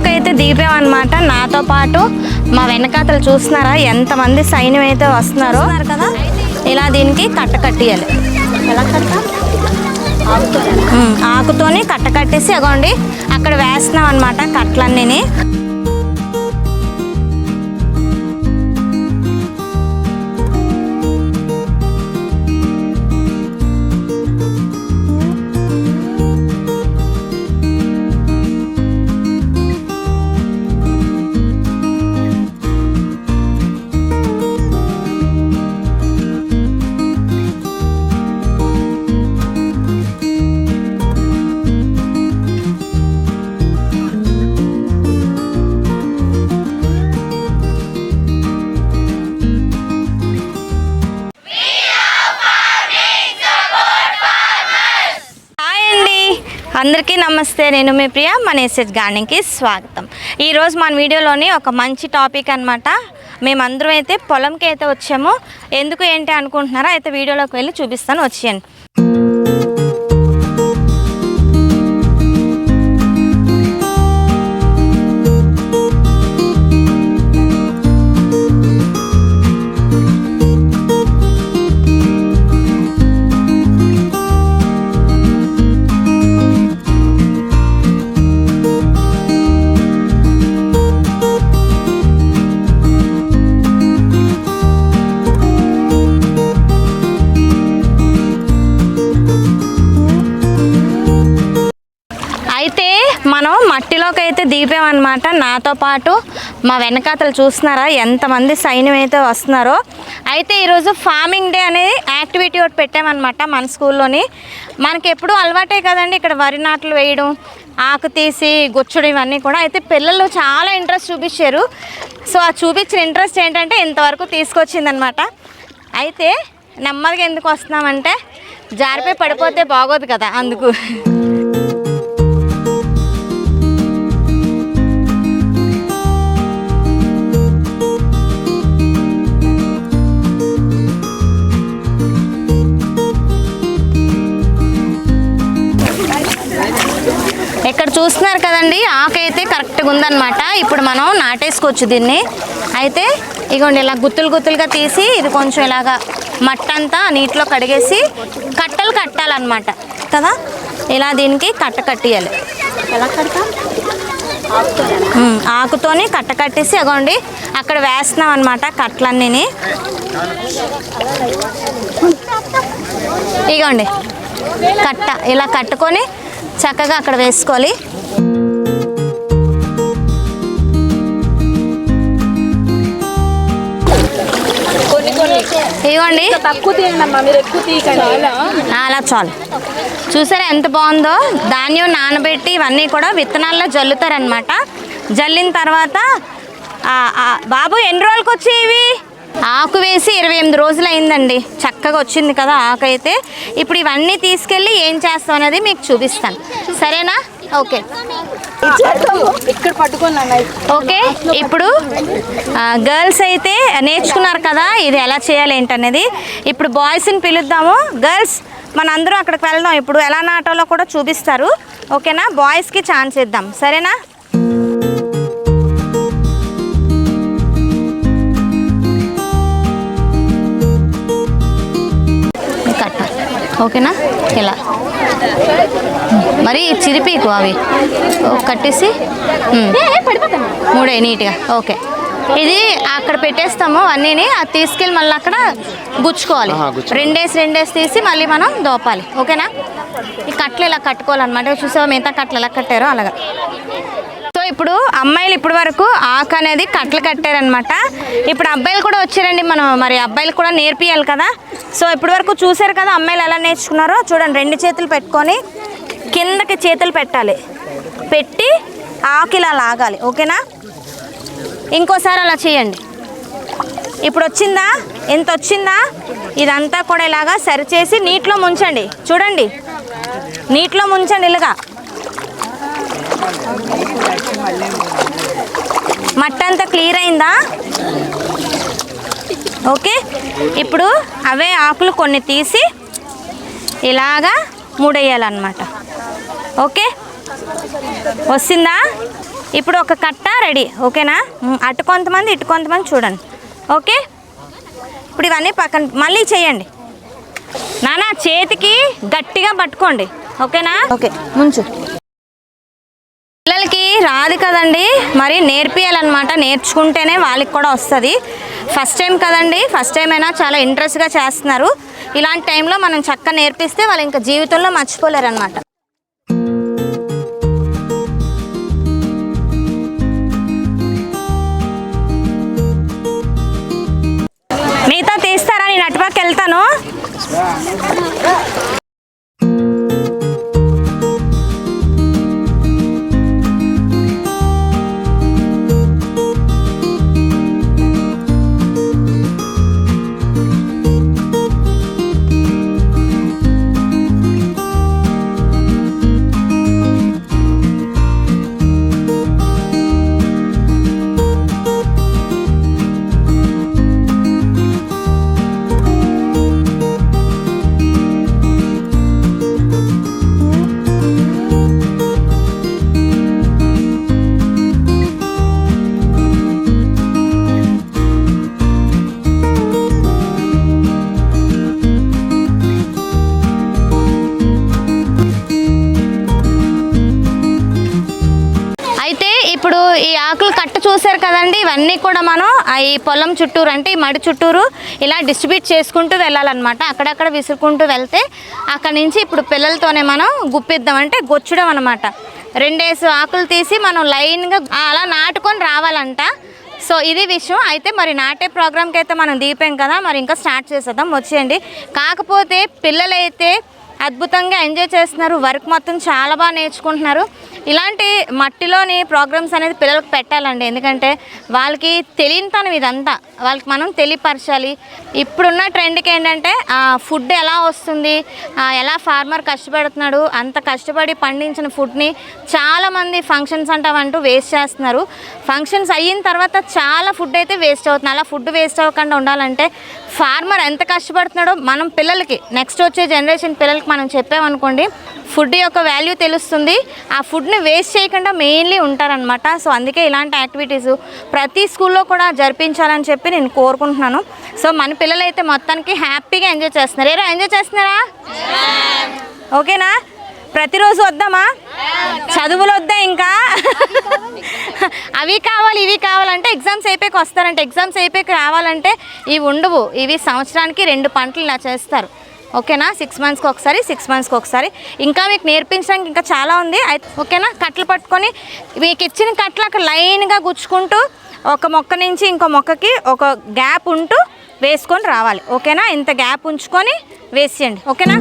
మట్టిలోకి అయితే దిగిపోయామన్నమాట నాతో పాటు మా వెనకాతలు చూస్తున్నారా? ఎంతమంది సైన్యం అయితే వస్తున్నారో. కదా. ఇలా దీనికి కట్ట కట్టియాలి. ఎలా ఆకుతోని. కట్ట కట్టేసి అగోండి అక్కడ వేస్తున్నాం అనమాట కట్లన్నీ నమస్తే నేను మీ ప్రియ మన ఎస్ఎస్ గార్డెన్కి స్వాగతం ఈరోజు మన వీడియోలోని ఒక మంచి టాపిక్ అనమాట మేమందరం అయితే పొలంకి అయితే వచ్చాము. ఎందుకు ఏంటి అనుకుంటున్నారో అయితే వీడియోలోకి వెళ్ళి చూపిస్తాను. వచ్చేయండి. అనమాట నాతో పాటు మా వెనకాతలు చూస్తున్నారా? ఎంతమంది సైన్యం అయితే వస్తున్నారో. అయితే ఈరోజు ఫార్మింగ్ డే అనేది యాక్టివిటీ ఒకటి పెట్టామన్నమాట మన స్కూల్లోని. మనకి ఎప్పుడూ అలవాటే కదండి ఇక్కడ వరి నాట్లు వేయడం ఆకు తీసి గుచ్చుడు ఇవన్నీ కూడా. అయితే పిల్లలు చాలా ఇంట్రెస్ట్ చూపించారు. సో ఆ చూపించిన ఇంట్రెస్ట్ ఏంటంటే ఇంతవరకు తీసుకొచ్చిందనమాట అయితే నెమ్మదిగా ఎందుకు వస్తున్నామంటే జారిపోయి పడిపోతే బాగోదు కదా అందుకు. ఇక్కడ చూస్తున్నారు కదండి? ఆకు అయితే కరెక్ట్గా ఉందన్నమాట. ఇప్పుడు మనం నాటేసుకోవచ్చు దీన్ని. అయితే ఇగోండి ఇలా గుత్తులు గుత్తులుగా తీసి ఇది కొంచెం ఇలాగా మట్టంతా నీటిలో కడిగేసి కట్టలు కట్టాలన్నమాట. కదా? ఇలా దీనికి కట్ట కట్టియాలి. ఎలా కడతాం? ఆకుతోని కట్ట కట్టేసి అగోండి అక్కడ వేస్తున్నాం అనమాట కట్టలన్నీని. ఇగోండి కట్ట. ఇలా కట్టుకొని చక్కగా అక్కడ వేసుకోవాలి. ఇవ్వండి. అలా చాలు. చూసారా ఎంత బాగుందో? ధాన్యం నానబెట్టి ఇవన్నీ కూడా విత్తనాల్లో జల్లుతారనమాట జల్లిన తర్వాత బాబు ఎన్ని రోజులకి వచ్చాయి ఇవి? ఆకు వేసి ఇరవై ఎనిమిది రోజులు అయిందండి చక్కగా వచ్చింది కదా ఆకు అయితే ఇప్పుడు ఇవన్నీ తీసుకెళ్ళి ఏం చేస్తాం అనేది మీకు చూపిస్తాను. సరేనా? ఓకే. ఇక్కడ ఓకే. ఇప్పుడు గర్ల్స్ అయితే నేర్చుకున్నారు కదా ఇది ఎలా చేయాలి ఏంటనేది. ఇప్పుడు బాయ్స్ని పిలుద్దాము. గర్ల్స్ మనందరం అక్కడికి వెళ్దాం. ఇప్పుడు ఎలా నాటాలో కూడా చూపిస్తారు. ఓకేనా? బాయ్స్కి ఛాన్స్ ఇద్దాం. సరేనా? ఓకేనా? ఇలా. మరి చిరిపీకు అవి. కట్టేసి. మూడే నీట్గా. ఓకే. ఇది అక్కడ పెట్టేస్తాము అన్నీని అది తీసుకెళ్ళి మళ్ళీ అక్కడ గుచ్చుకోవాలి. రెండేసి రెండేసి తీసి మళ్ళీ మనం దోపాలి. ఓకేనా? ఈ కట్లు ఇలా కట్టుకోవాలన్నమాట. చూసావా మిగతా కట్లు ఎలా కట్టారో అలాగా. ఇప్పుడు అమ్మాయిలు ఇప్పటి వరకు ఆకు అనేది కట్టలు కట్టారనమాట ఇప్పుడు అబ్బాయిలు కూడా వచ్చారండి మనం మరి అబ్బాయిలు కూడా నేర్పియాలి కదా. సో ఇప్పటి వరకు చూసారు కదా అమ్మాయిలు ఎలా నేర్చుకున్నారో? చూడండి రెండు చేతులు పెట్టుకొని కిందకి చేతులు పెట్టాలి. పెట్టి ఆకు ఇలా లాగాలి ఓకేనా? ఇంకోసారి అలా చేయండి. ఇప్పుడు వచ్చిందా? ఎంత వచ్చిందా? ఇదంతా కూడా ఇలాగా సరిచేసి నీటిలో ముంచండి. చూడండి నీటిలో ముంచండి ఇలాగా. మట్ట అంతా క్లియర్ అయిందా? ఓకే. ఇప్పుడు అవే ఆకులు కొన్ని తీసి ఇలాగా మూడేయాలన్నమాట. ఓకే. వచ్చిందా ఇప్పుడు ఒక కట్ట రెడీ. ఓకేనా? అటు కొంతమంది ఇటు కొంతమంది చూడండి. ఓకే. ఇప్పుడు ఇవన్నీ పక్కన మళ్ళీ చేయండి. నానా చేతికి గట్టిగా పట్టుకోండి. ఓకేనా? ఓకే ముంచు. రాదు కదండి. మరి నేర్పియాలన్నమాట. నేర్చుకుంటేనే వాళ్ళకి కూడా వస్తుంది. ఫస్ట్ టైం కదండి. ఫస్ట్ టైం అయినా చాలా ఇంట్రెస్ట్గా చేస్తున్నారు. ఇలాంటి టైంలో మనం చక్కగా నేర్పిస్తే వాళ్ళు ఇంకా జీవితంలో మర్చిపోలేరు అనమాట మిగతా తీస్తారా? నేను అటుపక్క వెళ్తాను. చూడండి ఇవన్నీ కూడా మనం ఈ పొలం చుట్టూరు అంటే ఈ మడి చుట్టూరు ఇలా డిస్ట్రిబ్యూట్ చేసుకుంటూ వెళ్ళాలన్నమాట. అక్కడక్కడ విసురుకుంటూ వెళ్తే అక్కడ నుంచి ఇప్పుడు పిల్లలతోనే మనం గుప్పిద్దాం అంటే గొచ్చడం అనమాట రెండేసి ఆకులు తీసి మనం లైన్గా అలా నాటుకొని రావాలంట. సో ఇది విషయం. అయితే మరి నాటే ప్రోగ్రామ్కి అయితే మనం దీపాం కదా మరి ఇంకా స్టార్ట్ చేసేద్దాం. వచ్చేయండి. కాకపోతే పిల్లలైతే అద్భుతంగా ఎంజాయ్ చేస్తున్నారు. వర్క్ మొత్తం చాలా బాగా నేర్చుకుంటున్నారు. ఇలాంటి మట్టిలోని ప్రోగ్రామ్స్ అనేది పిల్లలకు పెట్టాలండి. ఎందుకంటే వాళ్ళకి తెలియనితనం ఇదంతా. వాళ్ళకి మనం తెలియపరచాలి. ఇప్పుడున్న ట్రెండ్కి ఏంటంటే ఫుడ్ ఎలా వస్తుంది ఎలా ఫార్మర్ కష్టపడుతున్నాడు అంత కష్టపడి పండించిన ఫుడ్ని చాలామంది ఫంక్షన్స్ అంటావంటూ వేస్ట్ చేస్తున్నారు. ఫంక్షన్స్ అయిన తర్వాత చాలా ఫుడ్ అయితే వేస్ట్ అవుతుంది. అలా ఫుడ్ వేస్ట్ అవ్వకుండా ఉండాలంటే ఫార్మర్ ఎంత కష్టపడుతున్నాడో మనం పిల్లలకి నెక్స్ట్ వచ్చే జనరేషన్ పిల్లలకి మనం చెప్పామనుకోండి ఫుడ్ యొక్క వాల్యూ తెలుస్తుంది. ఆ ఫుడ్ని వేస్ట్ చేయకుండా మెయిన్లీ ఉంటారనమాట సో అందుకే ఇలాంటి యాక్టివిటీస్ ప్రతి స్కూల్లో కూడా జరిపించాలని చెప్పి నేను కోరుకుంటున్నాను. సో మన పిల్లలు అయితే మొత్తానికి హ్యాపీగా ఎంజాయ్ చేస్తున్నారు. ఏరా ఎంజాయ్ చేస్తున్నారా? ఓకేనా ప్రతిరోజు వద్దామా? చదువులు వద్దా ఇంకా? అవి కావాలి ఇవి కావాలంటే ఎగ్జామ్స్ అయిపోయాక వస్తారంటే. ఎగ్జామ్స్ అయిపోయాక రావాలంటే ఇవి ఉండవు. ఇవి సంవత్సరానికి రెండు పంటలు ఇలా చేస్తారు. ఓకేనా? సిక్స్ మంత్స్కి ఒకసారి సిక్స్ మంత్స్కి ఒకసారి. ఇంకా మీకు నేర్పించడానికి ఇంకా చాలా ఉంది. అయితే ఓకేనా? కట్టలు పట్టుకొని మీకు ఇచ్చిన కట్టలు అక్కడ లైన్గా గుచ్చుకుంటూ ఒక మొక్క నుంచి ఇంకో మొక్కకి ఒక గ్యాప్ ఉంటూ వేసుకొని రావాలి. ఓకేనా? ఇంత గ్యాప్ ఉంచుకొని వేసేయండి. ఓకేనా?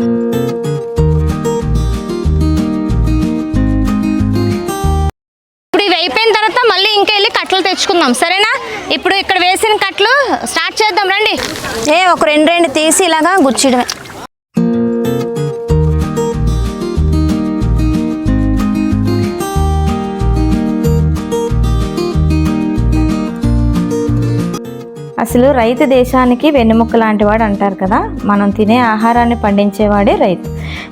ఒక రెండు రెండు తీసి ఇలాగా గుచ్చిడమే. అసలు రైతు దేశానికి వెన్నెముక్క లాంటివాడు అంటారు కదా మనం తినే ఆహారాన్ని పండించేవాడే రైతు.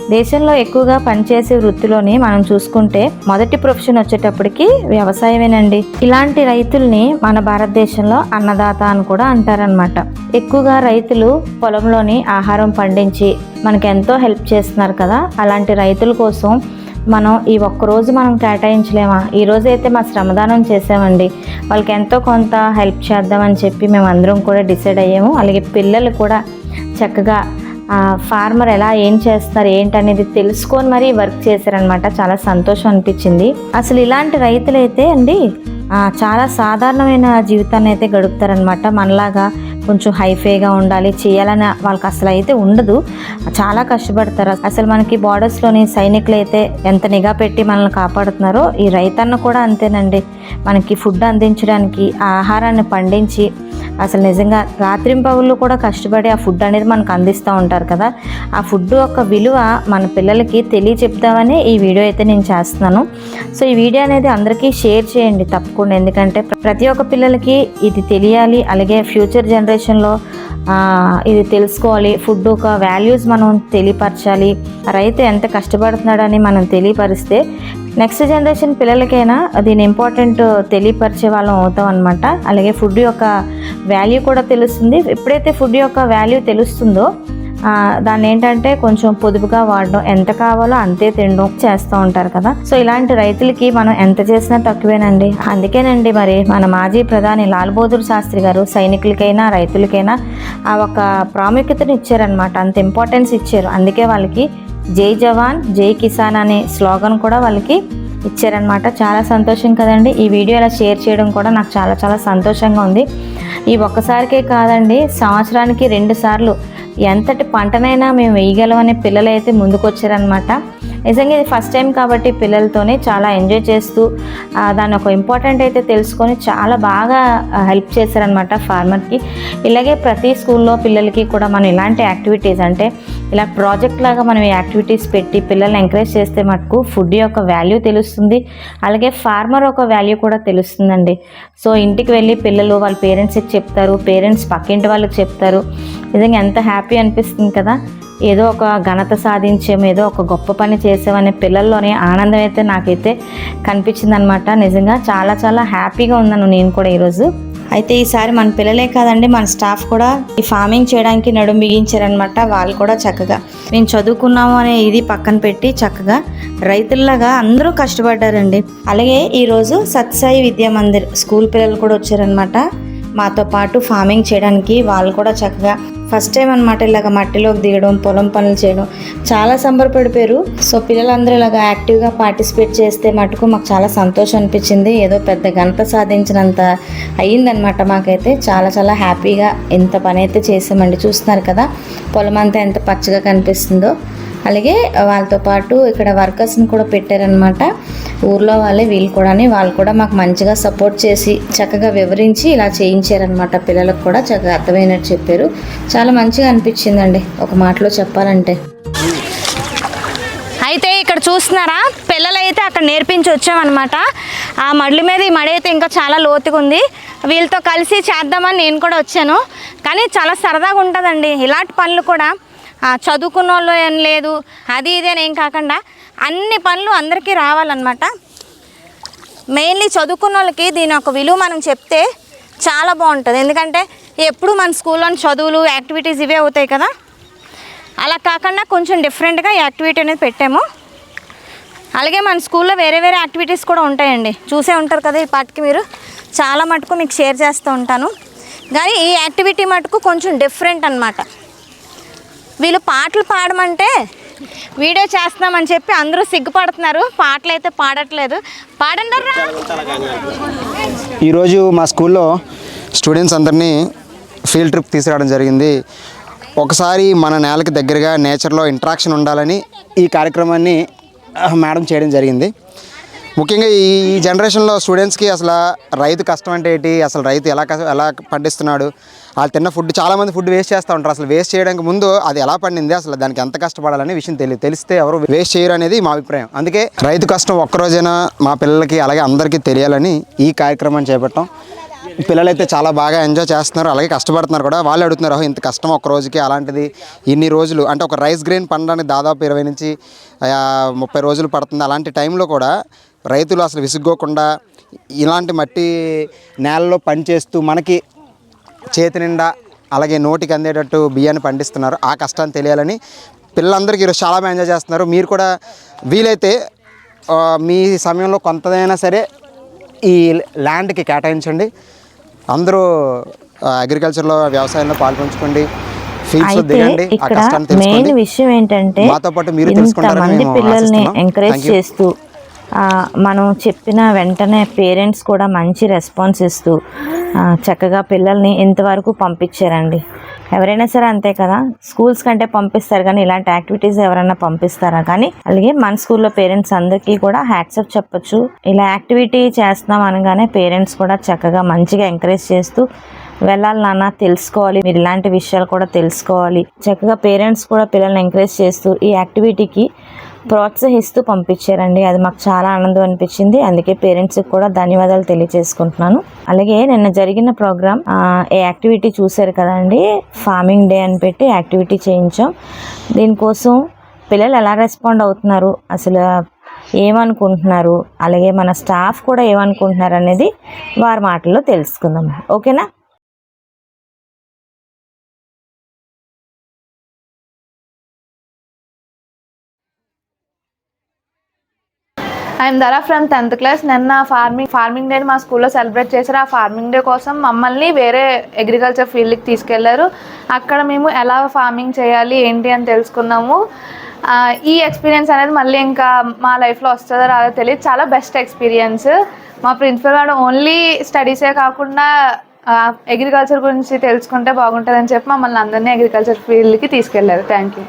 దేశంలో ఎక్కువగా పనిచేసే వృత్తిలోని మనం చూసుకుంటే మొదటి ప్రొఫెషన్ వచ్చేటప్పటికి వ్యవసాయమేనండి. ఇలాంటి రైతుల్ని మన భారతదేశంలో అన్నదాత అని కూడా అంటారనమాట ఎక్కువగా రైతులు పొలంలోని ఆహారం పండించి మనకెంతో ఎంతో హెల్ప్ చేస్తున్నారు కదా. అలాంటి రైతుల కోసం మనం ఈ ఒక్కరోజు మనం కేటాయించలేమా? ఈ రోజు అయితే మా శ్రమదానం చేసామండి వాళ్ళకి ఎంతో కొంత హెల్ప్ చేద్దామని చెప్పి మేము అందరం కూడా డిసైడ్ అయ్యాము. అలాగే పిల్లలు కూడా చక్కగా ఫార్మర్ ఎలా ఏం చేస్తారు ఏంటనేది తెలుసుకొని మరీ వర్క్ చేశారనమాట. చాలా సంతోషం అనిపించింది. అసలు ఇలాంటి రైతులైతే అండి చాలా సాధారణమైన జీవితాన్ని అయితే గడుపుతారనమాట. మనలాగా కొంచెం హైఫైగా ఉండాలి చేయాలని వాళ్ళకి అసలు అయితే ఉండదు. చాలా కష్టపడతారు. అసలు మనకి బార్డర్స్లోని సైనికులు అయితే ఎంత నిఘా పెట్టి మనల్ని కాపాడుతున్నారో ఈ రైతన్న కూడా అంతేనండి. మనకి ఫుడ్ అందించడానికి ఆహారాన్ని పండించి అసలు నిజంగా రాత్రింపవులు కూడా కష్టపడి ఆ ఫుడ్ అనేది మనకు అందిస్తూ ఉంటారు కదా. ఆ ఫుడ్ యొక్క విలువ మన పిల్లలకి తెలియచెప్దామని ఈ వీడియో అయితే నేను చేస్తున్నాను. సో ఈ వీడియో అనేది అందరికీ షేర్ చేయండి తప్పకుండా. ఎందుకంటే ప్రతి ఒక్క పిల్లలకి ఇది తెలియాలి. అలాగే ఫ్యూచర్ జనరేషన్లో ఇది తెలుసుకోవాలి. ఫుడ్ ఒక వాల్యూస్ మనం తెలియపరచాలి. రైతు ఎంత కష్టపడుతున్నాడని మనం తెలియపరిస్తే నెక్స్ట్ జనరేషన్ పిల్లలకైనా దీని ఇంపార్టెంట్ తెలియపరిచే వాళ్ళం అవుతాం అనమాట అలాగే ఫుడ్ యొక్క వాల్యూ కూడా తెలుస్తుంది. ఎప్పుడైతే ఫుడ్ యొక్క వాల్యూ తెలుస్తుందో దాన్ని ఏంటంటే కొంచెం పొదుపుగా వాడడం ఎంత కావాలో అంతే తినడం చేస్తూ ఉంటారు కదా. సో ఇలాంటి రైతులకి మనం ఎంత చేసినా తక్కువేనండి. అందుకేనండి మరి మన మాజీ ప్రధాని లాల్ బహదూర్ శాస్త్రి గారు సైనికులకైనా రైతులకైనా ఆ ఒక ప్రాముఖ్యతను ఇచ్చారనమాట అంత ఇంపార్టెన్స్ ఇచ్చారు. అందుకే వాళ్ళకి జై జవాన్ జై కిసాన్ అనే స్లోగన్ కూడా వాళ్ళకి ఇచ్చారనమాట చాలా సంతోషం కదండి. ఈ వీడియో ఇలా షేర్ చేయడం కూడా నాకు చాలా చాలా సంతోషంగా ఉంది. ఈ ఒక్కసారికే కాదండి సంవత్సరానికి రెండు సార్లు ఎంతటి పంటనైనా మేము వేయగలమని పిల్లలు అయితే నిజంగా ఇది ఫస్ట్ టైం కాబట్టి పిల్లలతోనే చాలా ఎంజాయ్ చేస్తూ దాని ఒక ఇంపార్టెంట్ అయితే తెలుసుకొని చాలా బాగా హెల్ప్ చేశారనమాట ఫార్మర్కి ఇలాగే ప్రతి స్కూల్లో పిల్లలకి కూడా మనం ఇలాంటి యాక్టివిటీస్ అంటే ఇలా ప్రాజెక్ట్ లాగా మనం ఈ యాక్టివిటీస్ పెట్టి పిల్లల్ని ఎంకరేజ్ చేస్తే మటుకు ఫుడ్ యొక్క వాల్యూ తెలుస్తుంది. అలాగే ఫార్మర్ ఒక వాల్యూ కూడా తెలుస్తుందండి. సో ఇంటికి వెళ్ళి పిల్లలు వాళ్ళ పేరెంట్స్కి చెప్తారు పేరెంట్స్ పక్కింటి వాళ్ళకి చెప్తారు. నిజంగా ఎంత హ్యాపీ అనిపిస్తుంది కదా. ఏదో ఒక ఘనత సాధించాము ఏదో ఒక గొప్ప పని చేసామనే పిల్లల్లోనే ఆనందం అయితే నాకైతే కనిపించింది అనమాట నిజంగా చాలా చాలా హ్యాపీగా ఉన్నాను నేను కూడా ఈరోజు. అయితే ఈసారి మన పిల్లలే కాదండి మన స్టాఫ్ కూడా ఈ ఫార్మింగ్ చేయడానికి నడుము బిగించారనమాట వాళ్ళు కూడా చక్కగా. మేము చదువుకున్నాము అనే ఇది పక్కన పెట్టి చక్కగా రైతుల్లాగా అందరూ కష్టపడ్డారండి. అలాగే ఈరోజు సత్సాయి విద్యా మందిర్ స్కూల్ పిల్లలు కూడా వచ్చారనమాట మాతో పాటు ఫార్మింగ్ చేయడానికి వాళ్ళు కూడా చక్కగా ఫస్ట్ టైం అనమాట ఇలాగ మట్టిలోకి దిగడం పొలం పనులు చేయడం. చాలా సంబరపడిపోయారు. సో పిల్లలందరూ ఇలాగ యాక్టివ్గా పార్టిసిపేట్ చేస్తే మటుకు మాకు చాలా సంతోషం అనిపించింది. ఏదో పెద్ద ఘనత సాధించినంత అయ్యిందనమాట మాకైతే. చాలా చాలా హ్యాపీగా ఎంత పని అయితే చేసామండి. చూస్తున్నారు కదా పొలం అంతా ఎంత పచ్చగా కనిపిస్తుందో. అలాగే వాళ్ళతో పాటు ఇక్కడ వర్కర్స్ని కూడా పెట్టారనమాట. ఊర్లో వాళ్ళే వీళ్ళు కూడా వాళ్ళు కూడా మాకు మంచిగా సపోర్ట్ చేసి చక్కగా వివరించి ఇలా చేయించారనమాట. పిల్లలకు కూడా చక్కగా అర్థమైనట్టు చెప్పారు. చాలా మంచిగా అనిపించిందండి ఒక మాటలో చెప్పాలంటే. అయితే ఇక్కడ చూస్తున్నారా? పిల్లలు అయితే అక్కడ నేర్పించి వచ్చామన్నమాట ఆ మడ్ల మీద ఈ మడి అయితే ఇంకా చాలా లోతుగా ఉంది. వీళ్ళతో కలిసి చేద్దామని నేను కూడా వచ్చాను. కానీ చాలా సరదాగా ఉంటుందండి. ఇలాంటి పనులు కూడా చదువుకున్న వాళ్ళు ఏం లేదు అది ఇది అని ఏం కాకుండా అన్ని పనులు అందరికీ రావాలన్నమాట. మెయిన్లీ చదువుకున్న వాళ్ళకి దీని ఒక విలువ మనం చెప్తే చాలా బాగుంటుంది. ఎందుకంటే ఎప్పుడు మన స్కూల్లోని చదువులు యాక్టివిటీస్ ఇవే అవుతాయి కదా. అలా కాకుండా కొంచెం డిఫరెంట్గా ఈ యాక్టివిటీ అనేది పెట్టాము. అలాగే మన స్కూల్లో వేరే వేరే యాక్టివిటీస్ కూడా ఉంటాయండి. చూసే ఉంటారు కదా ఈ పాటికి మీరు. చాలా మటుకు మీకు షేర్ చేస్తూ ఉంటాను. కానీ ఈ యాక్టివిటీ మటుకు కొంచెం డిఫరెంట్ అన్నమాట. వీళ్ళు పాటలు పాడమంటే వీడియో చేస్తున్నామని చెప్పి అందరూ సిగ్గుపడుతున్నారు. పాటలు అయితే పాడట్లేదు. పాడండి ఈరోజు మా స్కూల్లో స్టూడెంట్స్ అందరినీ ఫీల్డ్ ట్రిప్ తీసుకురావడం జరిగింది. ఒకసారి మన నేలకి దగ్గరగా నేచర్లో ఇంట్రాక్షన్ ఉండాలని ఈ కార్యక్రమాన్ని మేడం చేయడం జరిగింది. ముఖ్యంగా ఈ జనరేషన్లో స్టూడెంట్స్కి అసలు రైతు కష్టం అంటే ఏంటి? అసలు రైతు ఎలా ఎలా పండిస్తున్నాడు? వాళ్ళు తిన్న ఫుడ్ చాలామంది ఫుడ్ వేస్ట్ చేస్తూ ఉంటారు. అసలు వేస్ట్ చేయడానికి ముందు అది ఎలా పండింది? అసలు దానికి ఎంత కష్టపడాలనే విషయం తెలియదు తెలిస్తే ఎవరు వేస్ట్ చేయరు అనేది మా అభిప్రాయం. అందుకే రైతు కష్టం ఒక్కరోజైనా మా పిల్లలకి అలాగే అందరికీ తెలియాలని ఈ కార్యక్రమాన్ని చేపట్టాం. పిల్లలైతే చాలా బాగా ఎంజాయ్ చేస్తున్నారు. అలాగే కష్టపడుతున్నారు కూడా. వాళ్ళు అడుగుతున్నారు ఇంత కష్టం ఒక రోజుకి అలాంటిది. ఇన్ని రోజులు అంటే ఒక రైస్ గ్రెయిన్ పండడానికి దాదాపు ఇరవై నుంచి ముప్పై రోజులు పడుతుంది. అలాంటి టైంలో కూడా రైతులు అసలు విసుక్కోకుండా ఇలాంటి మట్టి నేలలో పనిచేస్తూ మనకి చేతి నిండా అలాగే నోటికి అందేటట్టు బియ్యాన్ని పండిస్తున్నారు. ఆ కష్టాన్ని తెలియాలని పిల్లలందరికీ ఈరోజు చాలా బాగా ఎంజాయ్ చేస్తున్నారు. మీరు కూడా వీలైతే మీ సమయంలో కొంతదైనా సరే ఈ ల్యాండ్కి కేటాయించండి. అందరూ అగ్రికల్చర్లో వ్యవసాయంలో పాల్పంచుకోండి ఫీల్డ్స్లో అయితే దిగండి ఆ కష్టాన్ని తెలుసుకోండి విషయం ఏంటంటే మాతో పాటు మీరు తెలుసుకుంటారని పిల్లల్ని. ఎంకరేజ్. చేస్తూ మనం చెప్పిన వెంటనే పేరెంట్స్ కూడా మంచి రెస్పాన్స్ ఇస్తూ చక్కగా పిల్లల్ని ఇంతవరకు పంపించారండి ఎవరైనా సరే అంతే కదా. స్కూల్స్ కంటే పంపిస్తారు కానీ ఇలాంటి యాక్టివిటీస్ ఎవరైనా పంపిస్తారా? కానీ అలాగే మన స్కూల్లో పేరెంట్స్ అందరికీ కూడా హ్యాట్సప్ చెప్పొచ్చు. ఇలా యాక్టివిటీ చేస్తున్నాం అనగానే పేరెంట్స్ కూడా చక్కగా మంచిగా ఎంకరేజ్ చేస్తూ వెళ్ళాలి నాన్న తెలుసుకోవాలి. మీరు ఇలాంటి విషయాలు కూడా తెలుసుకోవాలి. చక్కగా పేరెంట్స్ కూడా పిల్లల్ని ఎంకరేజ్ చేస్తూ ఈ యాక్టివిటీకి ప్రోత్సహిస్తూ పంపించారండి. అది మాకు చాలా ఆనందం అనిపించింది. అందుకే పేరెంట్స్కి కూడా ధన్యవాదాలు తెలియజేసుకుంటున్నాను. అలాగే నిన్న జరిగిన ప్రోగ్రామ్ ఏ యాక్టివిటీ చూశారు కదండి. ఫార్మింగ్ డే అని పెట్టి యాక్టివిటీ చేయించాం. దీనికోసం పిల్లలు ఎలా రెస్పాండ్ అవుతున్నారు? అసలు ఏమనుకుంటున్నారు? అలాగే మన స్టాఫ్ కూడా ఏమనుకుంటున్నారు అనేది వారి మాటల్లో తెలుసుకుందాం. ఓకేనా? I'm Dhara from tenth class. నిన్న ఫార్మింగ్ ఫార్మింగ్ డే మా స్కూల్లో సెలబ్రేట్ చేశారు. ఆ ఫార్మింగ్ డే కోసం మమ్మల్ని వేరే అగ్రికల్చర్ ఫీల్డ్కి తీసుకెళ్ళారు. అక్కడ మేము ఎలా ఫార్మింగ్ చేయాలి ఏంటి అని తెలుసుకున్నాము. ఈ ఎక్స్పీరియన్స్ అనేది మళ్ళీ ఇంకా మా లైఫ్లో వస్తుందో రాదో తెలియదు. చాలా బెస్ట్ ఎక్స్పీరియన్స్ మా ప్రిన్సిపల్ గారు ఓన్లీ స్టడీసే కాకుండా అగ్రికల్చర్ గురించి తెలుసుకుంటే బాగుంటుందని చెప్పి మమ్మల్ని అందరినీ అగ్రికల్చర్ ఫీల్డ్కి తీసుకెళ్ళారు. Thank you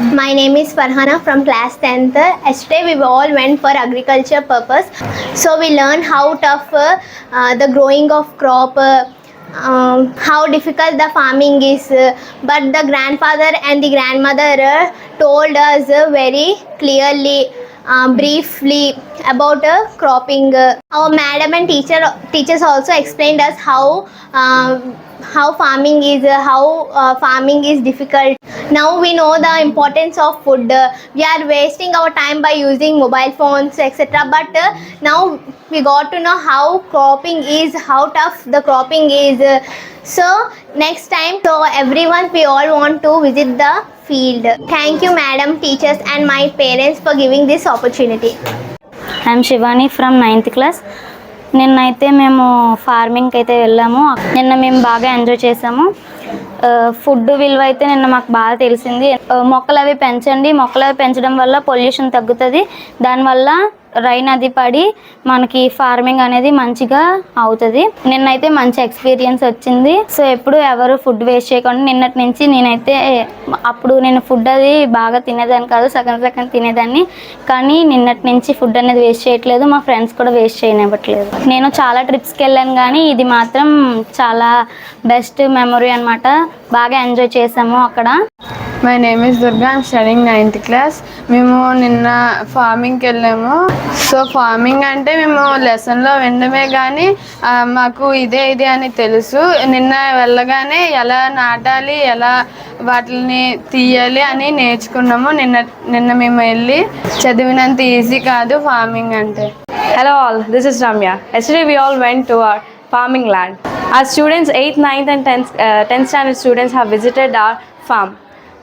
My name is Farhana from class 10th. Yesterday we all went for agriculture purpose. So we learned how tough uh, uh, the growing of crop, uh, um, how difficult the farming is. but the grandfather and the grandmother uh, told us uh, very clearly. Uh, briefly about uh, cropping Uh, our madam and teacher teachers also explained us how uh, how farming is uh, how uh, farming is difficult. Now we know the importance of food. Uh, we are wasting our time by using mobile phones etc but uh, now we got to know how cropping is how tough the cropping is. So next time so everyone we all want to visit the field. Thank you madam teachers and my parents for giving this opportunity. I am shivani from 9th class. నిన్నైతే మేము ఫార్మింగ్కి అయితే వెళ్ళాము. నిన్న మేము బాగా enjoy చేసాము. Food విలువ అయితే నిన్న మాకు బాగా తెలిసింది. మొక్కలు అవి పెంచండి. మొక్కలు అవి పెంచడం వల్ల పొల్యూషన్ తగ్గుతుంది. దానివల్ల రైన్ అది పడి మనకి ఫార్మింగ్ అనేది మంచిగా అవుతుంది. నిన్నైతే మంచి ఎక్స్పీరియన్స్ వచ్చింది. సో ఎప్పుడు ఎవరు ఫుడ్ వేస్ట్ చేయకుండా నిన్నటి నుంచి నేనైతే అప్పుడు నేను ఫుడ్ అది బాగా తినేదాన్ని కాదు సగం సగం తినేదాన్ని. కానీ నిన్నటి నుంచి ఫుడ్ అనేది వేస్ట్ చేయట్లేదు. మా ఫ్రెండ్స్ కూడా వేస్ట్ చేయనివ్వట్లేదు. నేను చాలా ట్రిప్స్కి వెళ్ళాను కానీ ఇది మాత్రం చాలా బెస్ట్ మెమొరీ అన్నమాట. బాగా ఎంజాయ్ చేసాము అక్కడ. My name is Durga I'm studying ninth class మేము నిన్న ఫార్మింగ్కి వెళ్ళాము. సో ఫార్మింగ్ అంటే మేము లెసన్లో వినడమే కానీ మాకు ఇదే ఇదే అని తెలుసు. నిన్న వెళ్ళగానే ఎలా నాటాలి ఎలా వాటిని తీయాలి అని నేర్చుకున్నాము. నిన్న నిన్న మేము వెళ్ళి చదివినంత ఈజీ కాదు ఫార్మింగ్ అంటే. Hello all this is Ramya Yesterday we all went to our farming land Our students, 8th, 9th and 10th, uh, 10th standard students have visited our farm.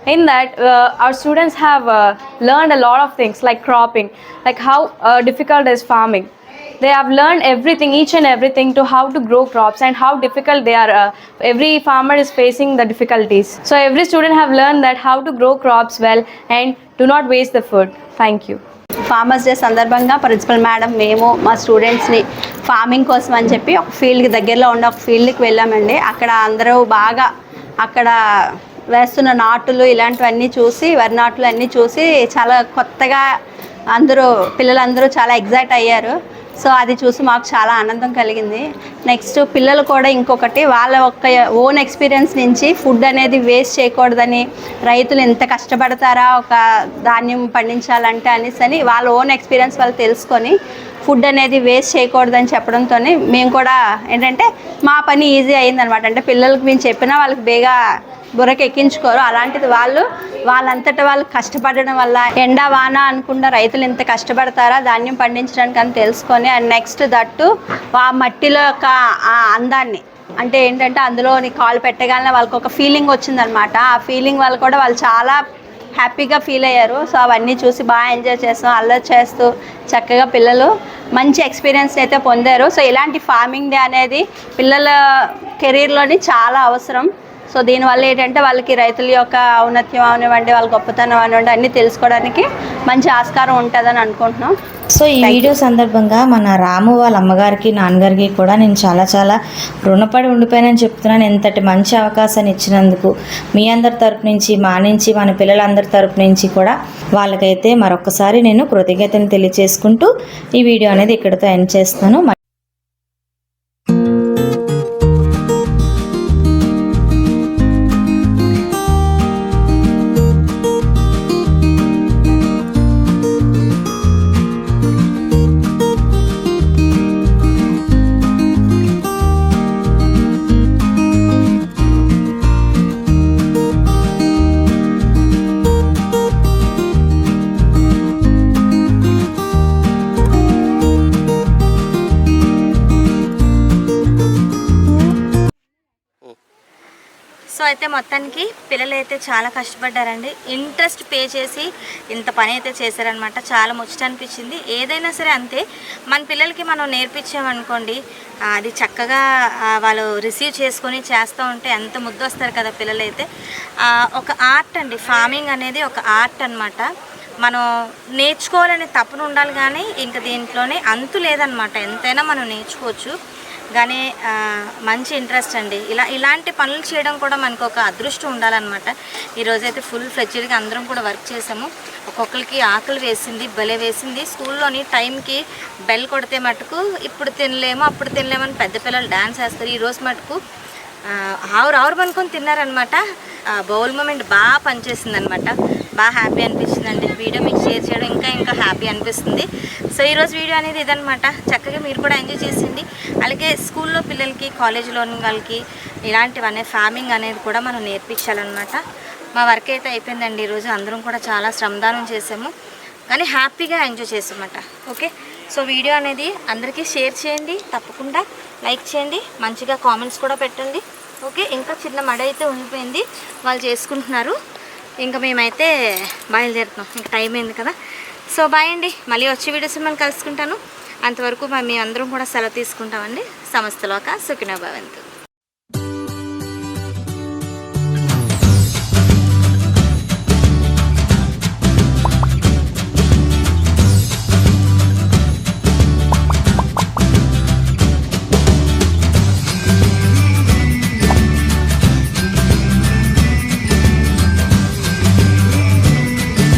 In that, uh, our students have uh, learned a lot of things like cropping, like how uh, difficult is farming. They have learned everything, each and everything to how to grow crops and how difficult they are. Uh, every farmer is facing the difficulties. So every student have learned that how to grow crops well and do not waste the food. Thank you. Farmers day సందర్భంగా principal madam మేము మా స్టూడెంట్స్ని farming కోసం అని చెప్పి ఒక ఫీల్డ్కి దగ్గరలో ఉన్న ఒక ఫీల్డ్కి వెళ్ళామండి అక్కడ అందరూ బాగా అక్కడ వేస్తున్న నాటులు ఇలాంటివన్నీ చూసి వరి నాటులు అన్నీ చూసి చాలా కొత్తగా అందరూ పిల్లలందరూ చాలా ఎగ్జైట్ అయ్యారు. సో అది చూసి మాకు చాలా ఆనందం కలిగింది. నెక్స్ట్ పిల్లలు కూడా ఇంకొకటి వాళ్ళ ఒక్క ఓన్ ఎక్స్పీరియన్స్ నుంచి ఫుడ్ అనేది వేస్ట్ చేయకూడదని రైతులు ఎంత కష్టపడతారా ఒక ధాన్యం పండించాలంటే అనేసి అని వాళ్ళ ఓన్ ఎక్స్పీరియన్స్ వాళ్ళు తెలుసుకొని ఫుడ్ అనేది వేస్ట్ చేయకూడదని చెప్పడంతో మేము కూడా ఏంటంటే మా పని ఈజీ అయిందనమాట అంటే పిల్లలకి మేము చెప్పినా వాళ్ళకి బేగా బుర్రకి ఎక్కించుకోరు. అలాంటిది వాళ్ళు వాళ్ళంతటా వాళ్ళు కష్టపడడం వల్ల ఎండ వాన అనుకుండా రైతులు ఇంత కష్టపడతారా? ధాన్యం పండించడానికి అని తెలుసుకొని అండ్ నెక్స్ట్ దట్టు ఆ మట్టిలో యొక్క ఆ అందాన్ని. అంటే ఏంటంటే అందులోని కాలు పెట్టగానే వాళ్ళకి ఒక ఫీలింగ్ వచ్చిందనమాట. ఆ ఫీలింగ్ వల్ల కూడా వాళ్ళు చాలా హ్యాపీగా ఫీల్ అయ్యారు. సో అవన్నీ చూసి బాగా ఎంజాయ్ చేస్తాం అల్లరి చేస్తూ చక్కగా పిల్లలు మంచి ఎక్స్పీరియన్స్ అయితే పొందారు. సో ఇలాంటి ఫార్మింగ్ డే అనేది పిల్లల కెరీర్లోని చాలా అవసరం. సో దీనివల్ల ఏంటంటే వాళ్ళకి రైతుల యొక్క ఔన్నత్యం అవనివ్వండి వాళ్ళ గొప్పతనం అవనివ్వండి అన్నీ తెలుసుకోవడానికి మంచి ఆస్కారం ఉంటుందని అనుకుంటున్నాం. సో ఈ వీడియో సందర్భంగా మన రాము వాళ్ళ అమ్మగారికి నాన్నగారికి కూడా నేను చాలా చాలా రుణపడి ఉండిపోయానని చెప్తున్నాను. ఎంతటి మంచి అవకాశాన్ని ఇచ్చినందుకు మీ అందరి తరపు నుంచి మా నుంచి మన పిల్లలందరి తరపు నుంచి కూడా వాళ్ళకైతే మరొకసారి నేను కృతజ్ఞతను తెలియచేసుకుంటూ ఈ వీడియో అనేది ఇక్కడితో ఎండ్ చేస్తున్నాను అయితే మొత్తానికి పిల్లలు అయితే చాలా కష్టపడ్డారండి. ఇంట్రెస్ట్ పే చేసి ఇంత పని అయితే చేశారనమాట చాలా ముచ్చట అనిపించింది ఏదైనా సరే అంతే. మన పిల్లలకి మనం నేర్పించామనుకోండి అది చక్కగా వాళ్ళు రిసీవ్ చేసుకొని చేస్తూ ఉంటే ఎంత ముద్దు వస్తారు కదా పిల్లలైతే. ఒక ఆర్ట్ అండి. ఫార్మింగ్ అనేది ఒక ఆర్ట్ అన్నమాట. మనం నేర్చుకోవాలనే తపన ఉండాలి కానీ ఇంకా దీంట్లోనే అంతు లేదనమాట ఎంతైనా మనం నేర్చుకోవచ్చు. కానీ మంచి ఇంట్రెస్ట్ అండి. ఇలా ఇలాంటి పనులు చేయడం కూడా మనకు ఒక అదృష్టం ఉండాలన్నమాట. ఈరోజైతే ఫుల్ ఫ్లెడ్జ్డ్గా అందరం కూడా వర్క్ చేసాము. ఒక్కొక్కరికి ఆకలి వేసింది భలే వేసింది. స్కూల్లోని టైంకి బెల్ కొడితే మటుకు ఇప్పుడు తినలేము అప్పుడు తినలేమని పెద్ద పిల్లలు డ్యాన్స్ వేస్తారు. ఈరోజు మటుకు ఆవురు ఆవురు అనుకొని తిన్నారనమాట బౌల్ మూమెంట్ బాగా పనిచేసింది అనమాట బాగా హ్యాపీ అనిపించింది అండి వీడియో మీకు షేర్ చేయడం ఇంకా ఇంకా హ్యాపీ అనిపిస్తుంది. సో ఈరోజు వీడియో అనేది ఇదనమాట చక్కగా మీరు కూడా ఎంజాయ్ చేసింది అలాగే స్కూల్లో పిల్లలకి కాలేజీలోని వాళ్ళకి ఇలాంటివన్నీ ఫార్మింగ్ అనేది కూడా మనం నేర్పించాలన్నమాట. మా వర్క్ అయితే అయిపోయిందండి ఈరోజు అందరం కూడా చాలా శ్రమదానం చేసాము కానీ హ్యాపీగా ఎంజాయ్ చేసామట ఓకే? సో వీడియో అనేది అందరికీ షేర్ చేయండి. తప్పకుండా లైక్ చేయండి. మంచిగా కామెంట్స్ కూడా పెట్టండి. ఓకే? ఇంకా చిన్న మడ అయితే ఉండిపోయింది. వాళ్ళు చేసుకుంటున్నారు. ఇంకా మేమైతే బయలుదేరుతున్నాం. ఇంకా టైం అయింది కదా. సో బాయ్ అండి. మళ్ళీ వచ్చే వీడియోస్ మిమ్మల్ని కలుసుకుంటాను. అంతవరకు మేము అందరం కూడా సెలవు తీసుకుంటామండి. సంస్థలోక సుఖినోభవంతు